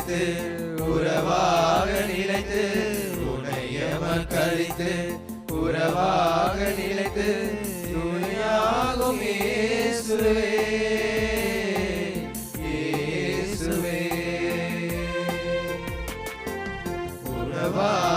நினைத்து உறவாக நினைத்து உன்னை எமக்கழித்து உறவாக நினைத்து துணையாகும் இயேசுவே. இயேசுவே. உறவாக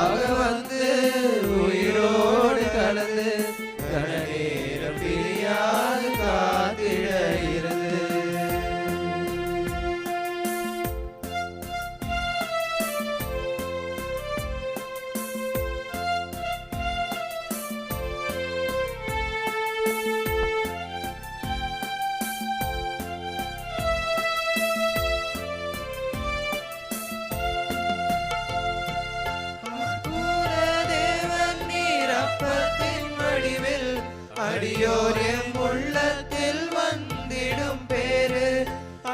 அடியோர் எம் உள்ளத்தில் வந்திடும் பேரு.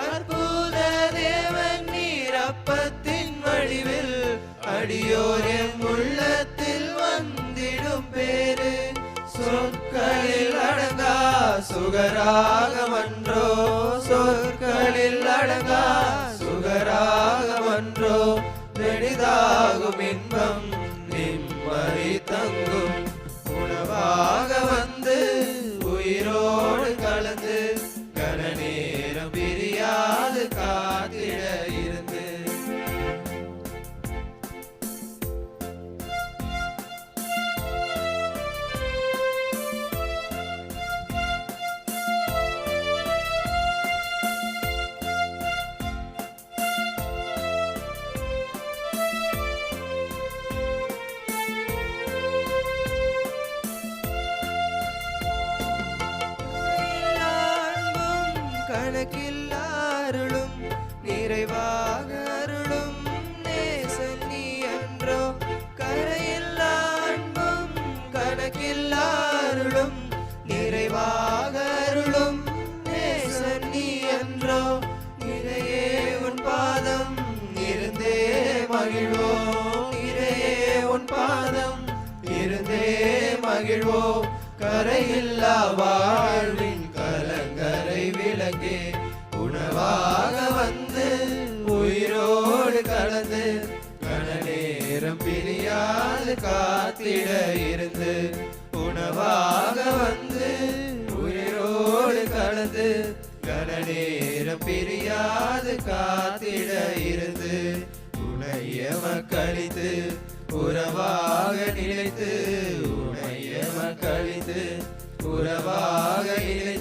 அற்புத தேவன் நீர் அப்பத்தின் வடிவில். அடியோர் எம் உள்ளத்தில் வந்திடும் பேரு. சொற்களில் அடங்கா சுகராகமன்றோ சொற்களில் அடங்கா சுகராகமன்றோ நெடிதாகும் காத்திட மகிழ்வோம். நிறையே உன் பாதம் இருந்தே மகிழ்வோம். கரையில்லா வாழ்வின் கலங்கரை விளக்கே உணவாக வந்து உயிரோடு கலந்து கன நேரம் பிரியாது காத்திட இருந்து உணவாக வந்து உயிரோடு கலந்து கன நேரம் பிரியாது காத்திட இருந்து உனைய மக்களித்து உறவாக நிலைத்து உனைய மக்களித்து உறவாக நிலைத்து.